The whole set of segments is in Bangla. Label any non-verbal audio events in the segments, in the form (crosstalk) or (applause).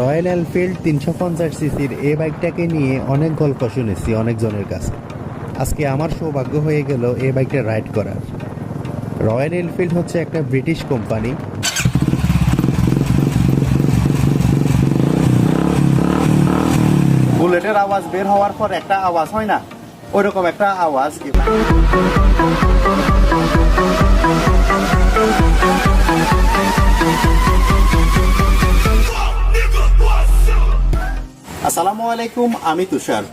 রয়্যাল এনফিল্ড তিনশো পঞ্চাশ সিসির এই বাইকটাকে নিয়ে অনেক গল্প শুনেছি অনেকজনের কাছে। আজকে আমার সৌভাগ্য হয়ে গেল এই বাইকটা রাইড করার। রয়্যাল এনফিল্ড হচ্ছে একটা ব্রিটিশ কোম্পানি। বুলেটের আওয়াজ বের হওয়ার পর একটা আওয়াজ হয় না? ওইরকম একটা আওয়াজ আসসালামু আলাইকুম, আমি তুষার।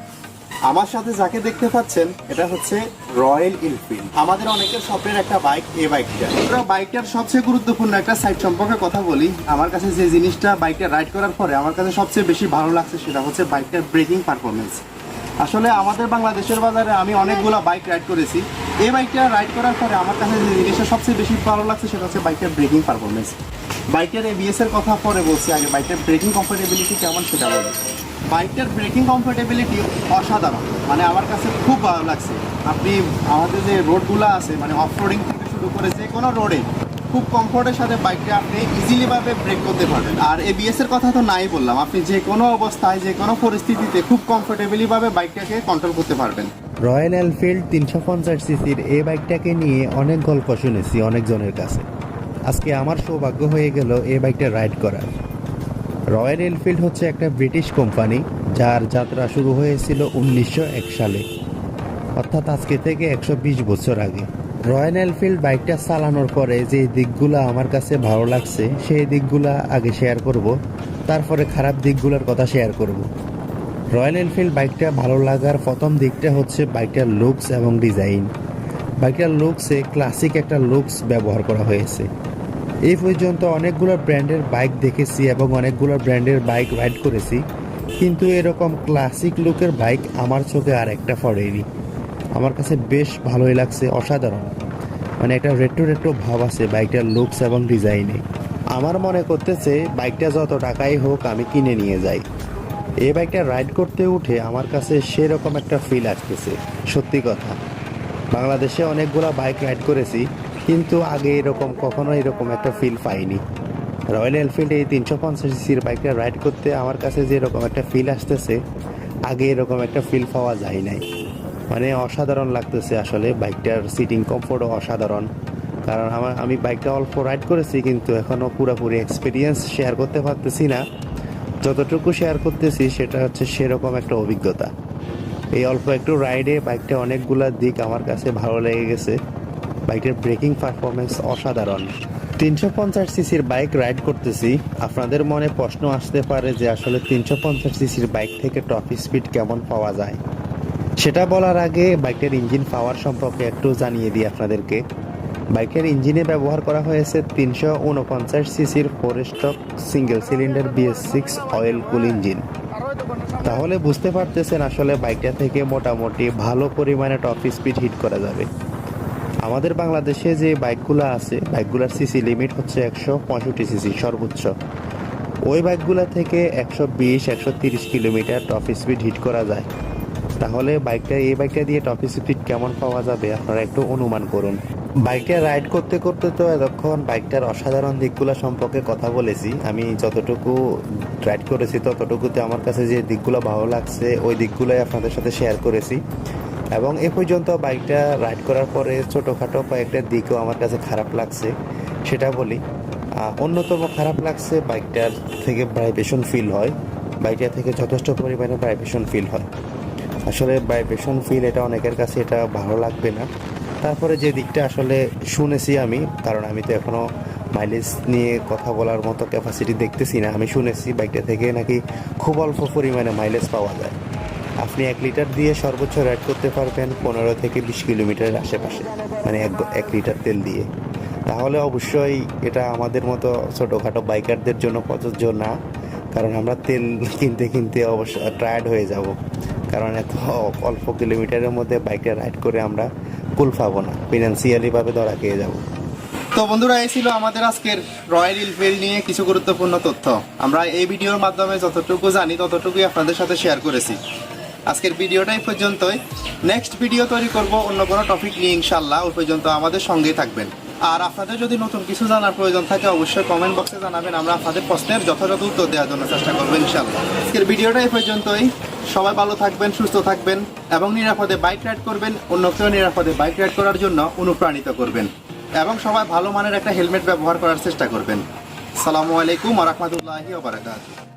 আমার সাথে যাকে দেখতে পাচ্ছেন, এটা হচ্ছে রয়্যাল এনফিল্ড। আমাদের অনেকের স্বপ্নের একটা বাইক, এই বাইকটা। আমরা বাইকটার সবচেয়ে গুরুত্বপূর্ণ একটা সাইড সম্পর্কে কথা বলি। আমার কাছে যে জিনিসটা বাইকটা রাইড করার পরে আমার কাছে সবচেয়ে বেশি ভালো লাগছে, সেটা হচ্ছে বাইকটার ব্রেকিং পারফরমেন্স আসলে আমাদের বাংলাদেশের বাজারে আমি অনেকগুলো বাইক রাইড করেছি। এই বাইকটা রাইড করার পরে আমার কাছে যে জিনিসটা সবচেয়ে বেশি ভালো লাগছে সেটা হচ্ছে বাইকের ব্রেকিং পারফরমেন্স বাইকের এবিএস এর কথা পরে বলছি আগে, বাইকের ব্রেকিং কমফোর্টেবিলিটি কেমন সেটা বলি। বাইকটার ব্রেকিং কমফোর্টেবিলিটি অসাধারণ মানে আমার কাছে খুব ভালো লাগছে। আপনি আমাদের যে রোডগুলো আছে মানে অফ রোডিং থেকে শুরু করে যে কোনো রোডে খুব কমফোর্টের সাথে বাইকটা আপনি ইজিলিভাবে ব্রেক করতে পারবেন। আর এবিএস এর কথা তো নাই বললাম, আপনি যে কোনো অবস্থায়, যে কোনো পরিস্থিতিতে খুব কমফোর্টেবলি ভাবে বাইকটাকে কন্ট্রোল করতে পারবেন। রয়্যাল এনফিল্ড তিনশো পঞ্চাশ সিসির এই বাইকটাকে নিয়ে অনেক গল্প শুনেছি অনেকজনের কাছে। আজকে আমার সৌভাগ্য হয়ে গেল এই বাইকটা রাইড করার। রয়্যাল এনফিল্ড হচ্ছে একটা ব্রিটিশ কোম্পানি, যার যাত্রা শুরু হয়েছিল উনিশশো এক সালে, অর্থাৎ আজকে থেকে একশো বিশ বছর আগে। রয়্যাল এনফিল্ড বাইকটা চালানোর পরে যে দিকগুলো আমার কাছে ভালো লাগছে, সেই দিকগুলো আগে শেয়ার করব, তারপরে খারাপ দিকগুলোর কথা শেয়ার করব। রয়্যাল এনফিল্ড বাইকটা ভালো লাগার প্রথম দিকটা হচ্ছে বাইকটার লুকস এবং ডিজাইন বাইকটার লুকসে ক্লাসিক একটা লুকস ব্যবহার করা হয়েছে। এই পর্যন্ত অনেকগুলো ব্র্যান্ডের বাইক দেখেছি এবং অনেকগুলো ব্র্যান্ডের বাইক রাইড করেছি, কিন্তু এরকম ক্লাসিক লুকের বাইক আমার চোখে আর একটা পড়েনি। আমার কাছে বেশ ভালোই লাগছে, অসাধারণ। মানে একটা রেট্রো রেট্রো ভাব আছে বাইকটার লুকস এবং ডিজাইনে আমার মনে করতেছে বাইকটা যত টাকাই হোক আমি কিনে নিয়ে যাই। এই বাইকটা রাইড করতে উঠে আমার কাছে সেরকম একটা ফিল আসতেছে। সত্যি কথা। বাংলাদেশে অনেকগুলো বাইক রাইড করেছি, কিন্তু আগে এরকম কখনো এরকম একটা ফিল পাইনি। রয়্যাল এনফিল্ড এই তিনশো পঞ্চাশ সিসির বাইকটা রাইড করতে আমার কাছে যে এরকম একটা ফিল আসতেছে, আগে এরকম একটা ফিল পাওয়া যায় নাই। মানে অসাধারণ লাগতেছে আসলে বাইকটার সিটিং কমফোর্টও অসাধারণ। কারণ আমার আমি বাইকটা অল্প রাইড করেছি, কিন্তু এখনও পুরোপুরি এক্সপিরিয়েন্স শেয়ার করতে পারতেছি না। যতটুকু শেয়ার করতেছি, সেটা হচ্ছে সেরকম একটা অভিজ্ঞতা। এই অল্প একটু রাইডে বাইকটা অনেকগুলা দিক আমার কাছে ভালো লেগে গেছে। বাইকের ব্রেকিং পারফরমেন্স অসাধারণ। তিনশো পঞ্চাশ সিসির বাইক রাইড করতেছি। আপনাদের মনে প্রশ্ন আসতে পারে যে আসলে তিনশো পঞ্চাশ সিসির বাইক থেকে টপ স্পিড কেমন পাওয়া যায়? সেটা বলার আগে বাইকের ইঞ্জিন পাওয়ার সম্পর্কে একটু জানিয়ে দিই আপনাদেরকে। বাইকের ইঞ্জিনে ব্যবহার করা হয়েছে তিনশো উনপঞ্চাশ সিসির four stroke single cylinder BS six oil cool engine. তাহলে বুঝতে পারতেছেন আসলে বাইকটা থেকে মোটামুটি ভালো পরিমাণে টপ স্পিড হিট করা যাবে। আমাদের বাংলাদেশে যে বাইকগুলো আছে, বাইকগুলোর সিসি লিমিট হচ্ছে একশো পঁয়ষট্টি সিসি সর্বোচ্চ। ওই বাইকগুলো থেকে একশো বিশ, একশো তিরিশ কিলোমিটার টপ স্পিড হিট করা যায়। তাহলে বাইকটা, এই বাইকটা দিয়ে টপ স্পিড কেমন পাওয়া যাবে? আপনারা একটু অনুমান করুন। বাইকটা রাইড করতে করতে তো এতক্ষণ বাইকটার অসাধারণ দিকগুলো সম্পর্কে কথা বলেছি। আমি যতটুকু রাইড করেছি, ততটুকুতে আমার কাছে যে দিকগুলো ভালো লাগছে, ওই দিকগুলোই আপনাদের সাথে শেয়ার করেছি। এবং এ পর্যন্ত বাইকটা রাইড করার পরে ছোটোখাটো কয়েকটা দিকও আমার কাছে খারাপ লাগছে, সেটা বলি। অন্যতম খারাপ লাগছে বাইকটার থেকে ভাইব্রেশন ফিল হয়। বাইকটা থেকে যথেষ্ট পরিমাণে ভাইব্রেশন ফিল হয়। আসলে ভাইব্রেশন ফিল এটা অনেকের কাছে এটা ভালো লাগবে না। তারপরে যে দিকটা আসলে শুনেছি আমি, কারণ আমি তো এখনও মাইলেজ নিয়ে কথা বলার মতো ক্যাপাসিটি দেখতেছি না। আমি শুনেছি বাইকটা থেকে নাকি খুব অল্প পরিমাণে মাইলেজ পাওয়া যায়। আপনি এক লিটার দিয়ে সর্বোচ্চ রাইড করতে পারবেন পনেরো থেকে বিশ কিলোমিটারের আশেপাশে মানে এক এক লিটার তেল দিয়ে। তাহলে অবশ্যই এটা আমাদের মতো ছোটোখাটো বাইকারদের জন্য প্রযোজ্য না, কারণ আমরা তেল (laughs) কিনতে কিনতে অবশ্য টায়ার্ড হয়ে যাব। কারণ এত অল্প কিলোমিটারের মধ্যে বাইকটা রাইড করে আমরা কুল পাবো না ফিনান্সিয়ালিভাবে ধরা খেয়ে যাব। তো বন্ধুরা, এই ছিল আমাদের আজকের রয়্যাল এনফিল্ড নিয়ে কিছু গুরুত্বপূর্ণ তথ্য। আমরা এই ভিডিওর মাধ্যমে যতটুকু জানি, ততটুকুই আপনাদের সাথে শেয়ার করেছি। আজকের ভিডিওটাই পর্যন্তই। নেক্সট ভিডিও তৈরি করব অন্য কোনো টপিক নিয়ে ইনশাল্লাহ ওই পর্যন্ত আমাদের সঙ্গেই থাকবেন। আর আপনাদের যদি নতুন কিছু জানার প্রয়োজন থাকে, অবশ্যই কমেন্ট বক্সে জানাবেন। আমরা আপনাদের প্রশ্নের যথাযথ উত্তর দেওয়ার জন্য চেষ্টা করব ইনশাল্লাহ আজকের ভিডিওটা এই পর্যন্তই। সবাই ভালো থাকবেন, সুস্থ থাকবেন এবং নিরাপদে বাইক রাইড করবেন, অন্যকেও নিরাপদে বাইক রাইড করার জন্য অনুপ্রাণিত করবেন। এবং সবাই ভালো মানের একটা হেলমেট ব্যবহার করার চেষ্টা করবেন। সালামু আলাইকুম রহমতুল্লাহি ওবরাকাতুহ